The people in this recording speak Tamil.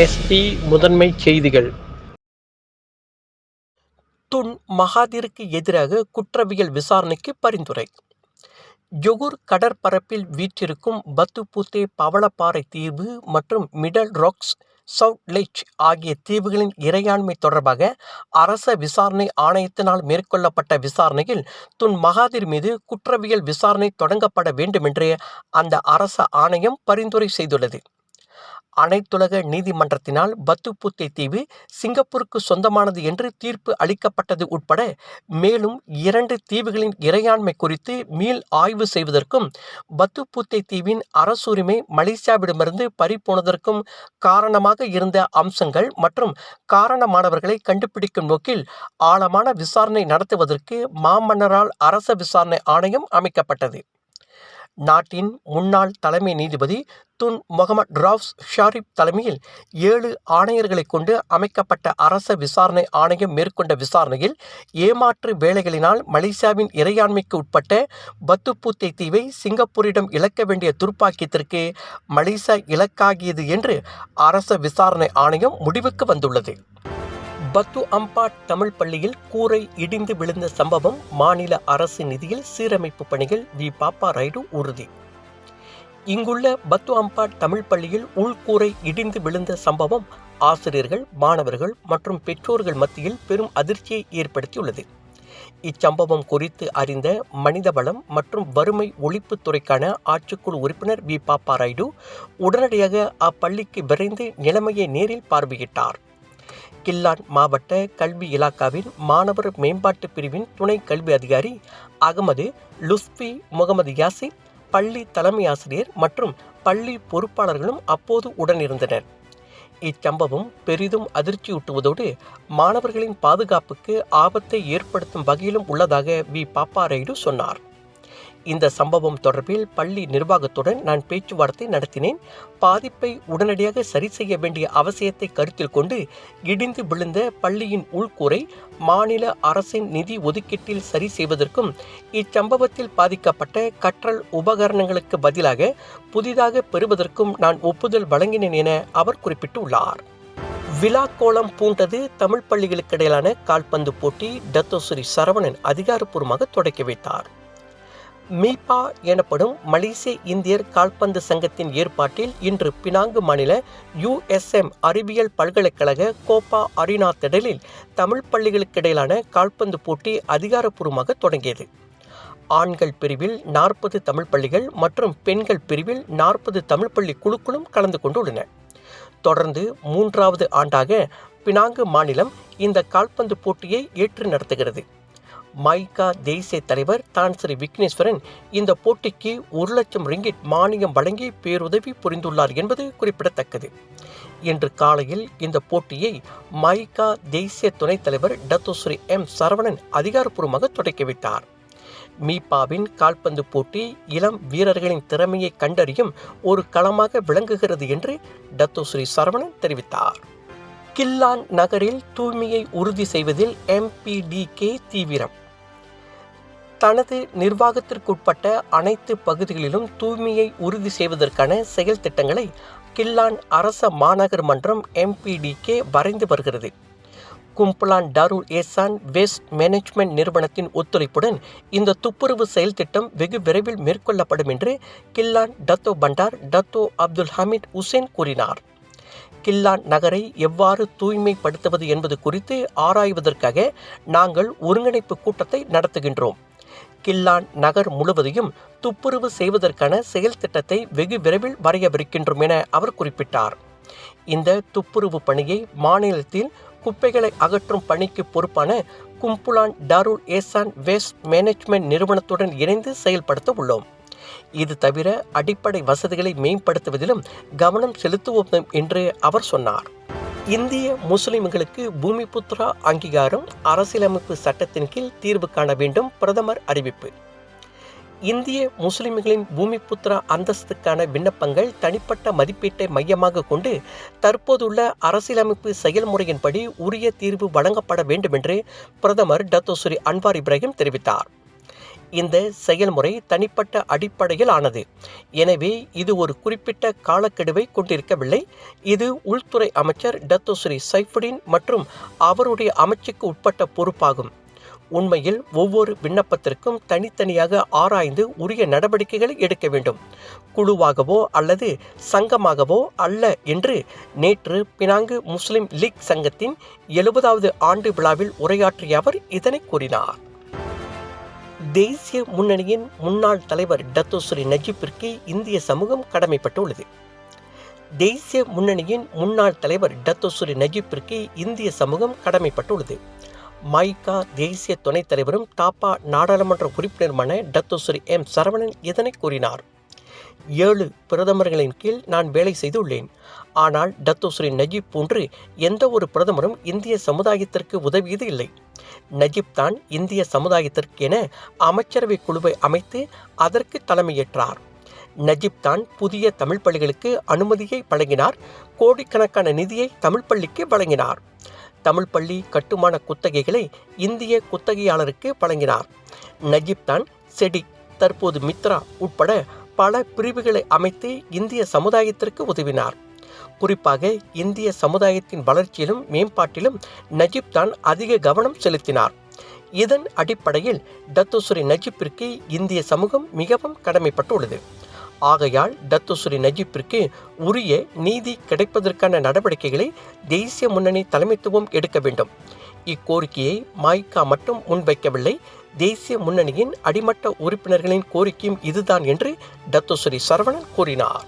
எஸ்பி முதன்மைச் செய்திகள். துன் மகாதிருக்கு எதிராக குற்றவியல் விசாரணைக்கு பரிந்துரை. ஜொகூர் கடற்பரப்பில் வீற்றிருக்கும் பத்துபூத்தே பவளப்பாறை தீவு மற்றும் மிடல் ராக்ஸ் சவுட் லெச் ஆகிய தீவுகளின் இறையாண்மை தொடர்பாக அரச விசாரணை ஆணையத்தினால் மேற்கொள்ளப்பட்ட விசாரணையில் துன் மகாதிர் மீது குற்றவியல் விசாரணை தொடங்கப்பட வேண்டுமென்று அந்த அரச ஆணையம் பரிந்துரை செய்துள்ளது. அனைத்துலக நீதிமன்றத்தினால் பத்துபூத்தே தீவு சிங்கப்பூருக்கு சொந்தமானது என்று தீர்ப்பு அளிக்கப்பட்டது உட்பட மேலும் இரண்டு தீவுகளின் இறையாண்மை குறித்து மீள் ஆய்வு செய்வதற்கும் பத்துபூத்தே தீவின் அரசுரிமை மலேசியாவிடமிருந்து பறிபோனதற்கும் காரணமாக இருந்த அம்சங்கள் மற்றும் காரணமானவர்களை கண்டுபிடிக்கும் நோக்கில் ஆழமான விசாரணை நடத்துவதற்கு மாமன்னரால் அரச விசாரணை ஆணையம் அமைக்கப்பட்டது. நாட்டின் முன்னாள் தலைமை நீதிபதி துன் முகமது ராவ்ஸ் ஷாரிப் தலைமையில் ஏழு ஆணையர்களை கொண்டு அமைக்கப்பட்ட அரச விசாரணை ஆணையம் மேற்கொண்ட விசாரணையில் ஏமாற்று வேலைகளினால் மலேசியாவின் இறையாண்மைக்கு உட்பட்ட பத்துப்பூத்தை தீவை சிங்கப்பூரிடம் இழக்க வேண்டிய துர்ப்பாக்கியத்திற்கு மலேசியா இலக்காகியது என்று அரச விசாரணை ஆணையம் முடிவுக்கு வந்துள்ளது. பத்து அம்பாட் தமிழ் பள்ளியில் கூரை இடிந்து விழுந்த சம்பவம் மாநில அரசு நிதியில் சீரமைப்பு பணிகள் வி. பாப்பா ராயுடு உறுதி. இங்குள்ள பத்து அம்பாட் தமிழ் பள்ளியில் உள்கூரை இடிந்து விழுந்த சம்பவம் ஆசிரியர்கள் மாணவர்கள் மற்றும் பெற்றோர்கள் மத்தியில் பெரும் அதிர்ச்சியை ஏற்படுத்தியுள்ளது. இச்சம்பவம் குறித்து அறிந்த மனிதவளம் மற்றும் வறுமை ஒழிப்புத்துறைக்கான ஆட்சிக்குழு உறுப்பினர் வி. பாப்பா ராய்டு உடனடியாக அப்பள்ளிக்கு விரைந்து நிலைமையை நேரில் பார்வையிட்டார். கில்லான் மாவட்ட கல்வி இலாக்காவின் மாணவர் மேம்பாட்டு பிரிவின் துணை கல்வி அதிகாரி அகமது லுஸ்பி முகமது யாசின் பள்ளி தலைமை ஆசிரியர் மற்றும் பள்ளி பொறுப்பாளர்களும் அப்போது உடனிருந்தனர். இச்சம்பவம் பெரிதும் அதிர்ச்சியூட்டுவதோடு மாணவர்களின் பாதுகாப்புக்கு ஆபத்தை ஏற்படுத்தும் வகையிலும் உள்ளதாக வி. பாப்பாரைடு சொன்னார். இந்த சம்பவம் தொடர்பில் பள்ளி நிர்வாகத்துடன் நான் பேச்சுவார்த்தை நடத்தினேன். பாதிப்பை உடனடியாக சரி செய்ய வேண்டிய அவசியத்தை கருத்தில் கொண்டு இடிந்து விழுந்த பள்ளியின் உள்கூரை மாநில அரசின் நிதி ஒதுக்கீட்டில் சரி செய்வதற்கும் இச்சம்பவத்தில் பாதிக்கப்பட்ட கற்றல் உபகரணங்களுக்கு பதிலாக புதிதாக பெறுவதற்கும் நான் ஒப்புதல் வழங்கினேன் என அவர் குறிப்பிட்டுள்ளார். விழாக்கோளம் பூண்டது தமிழ் பள்ளிகளுக்கு இடையிலான கால்பந்து போட்டி டத்தோஸ்ரீ சரவணன் அதிகாரப்பூர்வமாக தொடக்கி வைத்தார். மீபா எனப்படும் மலேசிய இந்தியர் கால்பந்து சங்கத்தின் ஏற்பாட்டில் இன்று பினாங்கு மாநில யுஎஸ்எம் அறிவியல் பல்கலைக்கழக கோப்பா அரினா திடலில் தமிழ் பள்ளிகளுக்கிடையிலான கால்பந்து போட்டி அதிகாரப்பூர்வமாக தொடங்கியது. ஆண்கள் பிரிவில் நாற்பது தமிழ் பள்ளிகள் மற்றும் பெண்கள் பிரிவில் நாற்பது தமிழ் பள்ளி குழுக்களும் கலந்து கொண்டுள்ளன. தொடர்ந்து மூன்றாவது ஆண்டாக பினாங்கு மாநிலம் இந்த கால்பந்து போட்டியை ஏற்று நடத்துகிறது. மைகா தேசிய தலைவர் தான் ஸ்ரீ விக்னேஸ்வரன் இந்த போட்டிக்கு ஒரு லட்சம் ரிங்கிட் மானியம் வழங்கி பேருதவி புரிந்துள்ளார் என்பது குறிப்பிடத்தக்கது. இன்று காலையில் இந்த போட்டியை மைகா தேசிய துணைத் தலைவர் டத்தோஸ்ரீ எம் சரவணன் அதிகாரப்பூர்வமாக தொடக்கி வைத்தார். மீபாவின் கால்பந்து போட்டி இளம் வீரர்களின் திறமையை கண்டறியும் ஒரு களமாக விளங்குகிறது என்று டத்தோஸ்ரீ சரவணன் தெரிவித்தார். கில்லான் நகரில் தூய்மையை உறுதி செய்வதில் எம்பிடிகே தீவிரம். தனது நிர்வாகத்திற்குட்பட்ட அனைத்து பகுதிகளிலும் தூய்மையை உறுதி செய்வதற்கான செயல் திட்டங்களை கில்லான் அரச மாநகர் மன்றம் எம்பிடிகே வரைந்து வருகிறது. Kumpulan Darul Ehsan waste management நிறுவனத்தின் ஒத்துழைப்புடன் இந்த துப்புரவு செயல் திட்டம் வெகு விரைவில் மேற்கொள்ளப்படும் என்று Klang Datuk Bandar Datuk Abdul Hamid Hussein கூறினார். கில்லான் நகரை எவ்வாறு தூய்மைப்படுத்துவது என்பது குறித்து ஆராய்வதற்காக நாங்கள் ஒருங்கிணைப்பு கூட்டத்தை நடத்துகின்றோம். கில்லான் நகர் முழுவதையும் துப்புரவு செய்வதற்கான செயல் திட்டத்தை வெகு விரைவில் வரையவிருக்கின்றோம் என அவர் குறிப்பிட்டார். இந்த துப்புரவு பணியை மாநிலத்தில் குப்பைகளை அகற்றும் பணிக்கு பொறுப்பான Kumpulan Darul Ehsan waste management நிறுவனத்துடன் இணைந்து செயல்படுத்த உள்ளோம். இது தவிர அடிப்படை வசதிகளை மேம்படுத்துவதிலும் கவனம் செலுத்துவோம் என்று அவர் சொன்னார். இந்திய முஸ்லிம்களுக்கு பூமிபுத்ரா அங்கீகாரம் அரசியலமைப்பு சட்டத்தின் கீழ் தீர்வு காண வேண்டும் பிரதமர் அறிவிப்பு. இந்திய முஸ்லிம்களின் பூமிபுத்ரா அந்தஸ்துக்கான விண்ணப்பங்கள் தனிப்பட்ட மதிப்பீட்டை மையமாக கொண்டு தற்போதுள்ள அரசியலமைப்பு செயல்முறையின்படி உரிய தீர்வு வழங்கப்பட வேண்டும் என்று பிரதமர் டத்தோஸ்ரீ அன்வார் இப்ராஹிம் தெரிவித்தார். இந்த செயல்முறை தனிப்பட்ட அடிப்படையில் ஆனது. எனவே இது ஒரு குறிப்பிட்ட காலக்கெடுவை கொண்டிருக்கவில்லை. இது உள்துறை அமைச்சர் டத்தோஸ்ரீ சைஃபுடின் மற்றும் அவருடைய அமைச்சுக்கு உட்பட்ட பொறுப்பாகும். உண்மையில் ஒவ்வொரு விண்ணப்பத்திற்கும் தனித்தனியாக ஆராய்ந்து உரிய நடவடிக்கைகளை எடுக்க வேண்டும். குழுவாகவோ அல்லது சங்கமாகவோ அல்ல என்று நேற்று பினாங்கு முஸ்லிம் லீக் சங்கத்தின் எழுபதாவது ஆண்டு விழாவில் உரையாற்றிய அவர் இதனை கூறினார். தேசிய முன்னணியின் முன்னாள் தலைவர் டத்தோஸ்ரீ நஜீப்பிற்கு இந்திய சமூகம் கடமைப்பட்டுள்ளது. தேசிய முன்னணியின் முன்னாள் தலைவர் டத்தோஸ்ரீ நஜீப்பிற்கு இந்திய சமூகம் கடமைப்பட்டுள்ளது. மைகா தேசிய துணைத் தலைவரும் தாப்பா நாடாளுமன்ற உறுப்பினருமான டத்தோஸ்ரீ எம் சரவணன் இதனை கூறினார். ஏழு பிரதமர்களின் கீழ் நான் வேலை செய்துள்ளேன். ஆனால் டத்தோஸ்ரீ நஜீப் போன்று எந்த ஒரு பிரதமரும் இந்திய சமுதாயத்திற்கு உதவியது இல்லை. நஜீப் தான் இந்திய சமுதாயத்திற்கு என அமைச்சரவை குழுவை அமைத்து அதற்கு தலைமையேற்றார். நஜீப் தான் புதிய தமிழ் பள்ளிகளுக்கு அனுமதியை வழங்கினார் கோடிக்கணக்கான நிதியை தமிழ் பள்ளிக்கு வழங்கினார். தமிழ் பள்ளி கட்டுமான குத்தகைகளை இந்திய குத்தகையாளருக்கு வழங்கினார். நஜீப் தான் செடி தற்போது மித்ரா உட்பட பல பிரிவுகளை அமைத்து இந்திய சமுதாயத்திற்கு உதவினார். குறிப்பாக இந்திய சமுதாயத்தின் வளர்ச்சியிலும் மேம்பாட்டிலும் நஜீப் தான் அதிக கவனம் செலுத்தினார். இதன் அடிப்படையில் டத்தோஸ்ரீ நஜீப்பிற்கு இந்திய சமூகம் மிகவும் கடமைப்பட்டுள்ளது. ஆகையால் டத்தோஸ்ரீ நஜீப்பிற்கு உரிய நீதி கிடைப்பதற்கான நடவடிக்கைகளை தேசிய முன்னணி தலைமைத்துவம் எடுக்க வேண்டும். இக்கோரிக்கையை மாய்கா மட்டும் முன்வைக்கவில்லை தேசிய முன்னணியின் அடிமட்ட உறுப்பினர்களின் கோரிக்கையும் இதுதான் என்று டத்தோஸ்ரீ சரவணன் கூறினார்.